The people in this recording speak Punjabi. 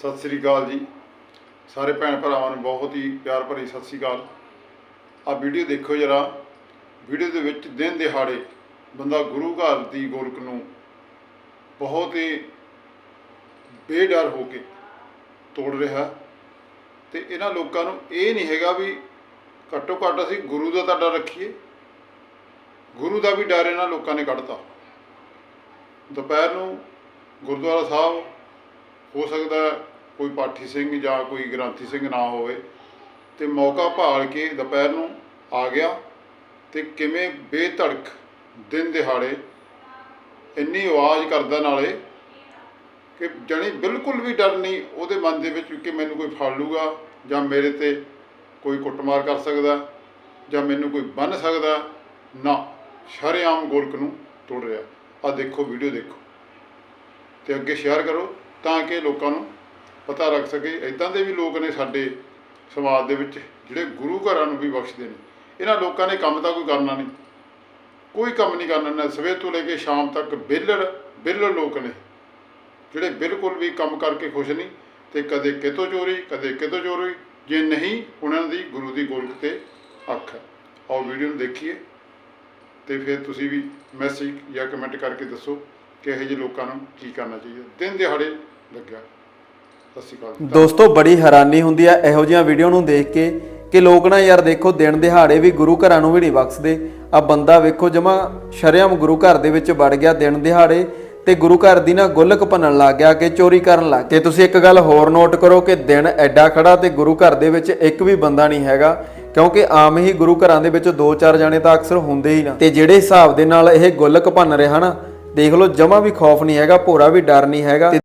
ਸਤਿ ਸ੍ਰੀ ਅਕਾਲ ਜੀ। ਸਾਰੇ ਭੈਣ ਭਰਾਵਾਂ ਨੂੰ ਬਹੁਤ ਹੀ ਪਿਆਰ ਭਰੀ ਸਤਿ ਸ੍ਰੀ ਅਕਾਲ। ਆ ਵੀਡੀਓ ਦੇਖੋ ਜਰਾ। ਵੀਡੀਓ ਦੇ ਵਿੱਚ ਦਿਨ ਦਿਹਾੜੇ ਬੰਦਾ ਗੁਰੂ ਘਰ ਦੀ ਗੋਲਕ ਨੂੰ ਬਹੁਤ ਹੀ ਬੇਡਰ ਹੋ ਕੇ ਤੋੜ ਰਿਹਾ। ਤੇ ਇਹਨਾਂ ਲੋਕਾਂ ਨੂੰ ਇਹ ਨਹੀਂ ਹੈਗਾ ਵੀ ਘੱਟੋ ਘੱਟ ਅਸੀਂ ਗੁਰੂ ਦਾ ਤਾਂ ਡਰ ਰੱਖੀਏ। ਗੁਰੂ ਦਾ ਵੀ ਡਰ ਇਹਨਾਂ ਲੋਕਾਂ ਨੇ ਕੱਢਤਾ। ਦੁਪਹਿਰ ਨੂੰ ਗੁਰਦੁਆਰਾ ਸਾਹਿਬ ਹੋ ਸਕਦਾ ਕੋਈ ਪਾਠੀ ਸਿੰਘ ਜਾਂ ਕੋਈ ਗ੍ਰੰਥੀ ਸਿੰਘ ਨਾ ਹੋਵੇ। ਤੇ ਮੌਕਾ ਭਾਲ ਕੇ ਦੁਪਹਿਰ ਨੂੰ ਆ ਗਿਆ ਤੇ ਕਿਵੇਂ ਬੇਧੜਕ ਦਿਨ ਦਿਹਾੜੇ ਇੰਨੀ ਆਵਾਜ਼ ਕਰਦਾ ਨਾਲੇ ਕਿ ਜਣੀ ਬਿਲਕੁਲ ਵੀ ਡਰ ਨਹੀਂ ਉਹਦੇ ਮਨ ਦੇ ਵਿੱਚ ਕਿ ਮੈਨੂੰ ਕੋਈ ਫੜ ਲੂਗਾ ਜਾਂ ਮੇਰੇ ਤੇ ਕੋਈ ਕੁੱਟਮਾਰ ਕਰ ਸਕਦਾ ਜਾਂ ਮੈਨੂੰ ਕੋਈ ਬੰਨ ਸਕਦਾ। ਨਾ, ਸ਼ਰੇਆਮ ਗੋਲਕ ਨੂੰ ਤੋੜ ਰਿਹਾ। ਆ ਦੇਖੋ, ਵੀਡੀਓ ਦੇਖੋ। ਤੇ ਅੱਗੇ ਸ਼ੇਅਰ ਕਰੋ ਤਾਂ ਕਿ ਲੋਕਾਂ ਨੂੰ ਪਤਾ ਲੱਗ ਸਕੇ। ਇਦਾਂ ਦੇ ਵੀ ਲੋਕ ਨੇ ਸਾਡੇ ਸਮਾਜ ਦੇ ਵਿੱਚ, ਜਿਹੜੇ ਗੁਰੂ ਘਰਾਂ ਨੂੰ ਵੀ ਬਖਸ਼ਦੇ ਨੇ। ਇਹਨਾਂ ਲੋਕਾਂ ਨੇ ਕੰਮ ਤਾਂ ਕੋਈ ਕਰਨਾ ਨਹੀਂ। ਕੋਈ ਕੰਮ ਨਹੀਂ ਕਰਨਾ ਨਾ। ਸਵੇਰ ਤੋਂ ਲੈ ਕੇ ਸ਼ਾਮ ਤੱਕ ਵਿਹਲੜ ਵਿਹਲੜ ਲੋਕ ਨੇ। ਜਿਹੜੇ ਬਿਲਕੁਲ ਵੀ ਕੰਮ ਕਰਕੇ ਖੁਸ਼ ਨਹੀਂ ਤੇ ਕਦੇ ਕਿਤੋਂ ਚੋਰੀ, ਕਦੇ ਕਿਤੋਂ ਚੋਰੀ। ਜੇ ਨਹੀਂ, ਉਹਨਾਂ ਦੀ ਗੁਰੂ ਦੀ ਗੋਲਕ ਤੇ ਅੱਖ। ਹੈ ਆਓ ਵੀਡੀਓ ਨੂੰ ਦੇਖੀਏ ਤੇ ਫਿਰ ਤੁਸੀਂ ਵੀ ਮੈਸੇਜ ਜਾਂ ਕਮੈਂਟ ਕਰਕੇ ਦੱਸੋ ਕਿ ਇਹੋ ਜਿਹੇ ਲੋਕਾਂ ਨੂੰ ਕੀ ਕਰਨਾ ਚਾਹੀਦਾ। ਦਿਨ ਦਿਹਾੜੇ ਲੱਗਿਆ। ਸਤਿ ਸ਼੍ਰੀ ਅਕਾਲ ਦੋਸਤੋ, ਬੜੀ ਹੈਰਾਨੀ ਹੁੰਦੀ ਆ ਇਹੋ ਜਿਹੀਆਂ ਵੀਡੀਓ ਨੂੰ ਦੇਖ ਕੇ ਕਿ ਲੋਕ ਨਾ ਯਾਰ ਦੇਖੋ, ਦਿਨ ਦਿਹਾੜੇ ਵੀ ਗੁਰੂ ਘਰਾਂ ਨੂੰ ਵੀ ਨਹੀਂ ਬਖਸ਼ਦੇ। ਆ ਬੰਦਾ ਵੇਖੋ, ਜਮਾ ਸ਼ਰੇਆਮ ਗੁਰੂ ਘਰ ਦੇ ਵਿੱਚ ਵੜ ਗਿਆ ਦਿਨ ਦਿਹਾੜੇ ਤੇ ਗੁਰੂ ਘਰ ਦੀ ਨਾ ਗੁੱਲਕ ਭੰਨਣ ਲੱਗ ਗਿਆ ਕਿ ਚੋਰੀ ਕਰਨ ਲੱਗ ਤੇ ਤੁਸੀਂ ਇੱਕ ਗੱਲ ਹੋਰ ਨੋਟ ਕਰੋ ਕਿ ਦਿਨ ਐਡਾ ਖੜਾ ਤੇ ਗੁਰੂ ਘਰ ਦੇ ਵਿੱਚ ਇੱਕ ਵੀ ਬੰਦਾ ਨਹੀਂ ਹੈਗਾ, ਕਿਉਂਕਿ ਆਮ ਹੀ ਗੁਰੂ ਘਰਾਂ ਦੇ ਵਿੱਚ ਦੋ ਚਾਰ ਜਾਣੇ ਤਾਂ ਅਕਸਰ ਹੁੰਦੇ ਹੀ ਨਾ। ਤੇ ਜਿਹੜੇ ਹਿਸਾਬ ਦੇ ਨਾਲ ਇਹ ਗੁੱਲਕ ਭੰਨ ਰਿਹਾ ਨਾ ਦੇਖ ਲਓ, ਜਮਾ ਵੀ ਖੌਫ ਨਹੀਂ ਹੈਗਾ, ਭੋਰਾ ਵੀ ਡਰ ਨਹੀਂ ਹੈਗਾ।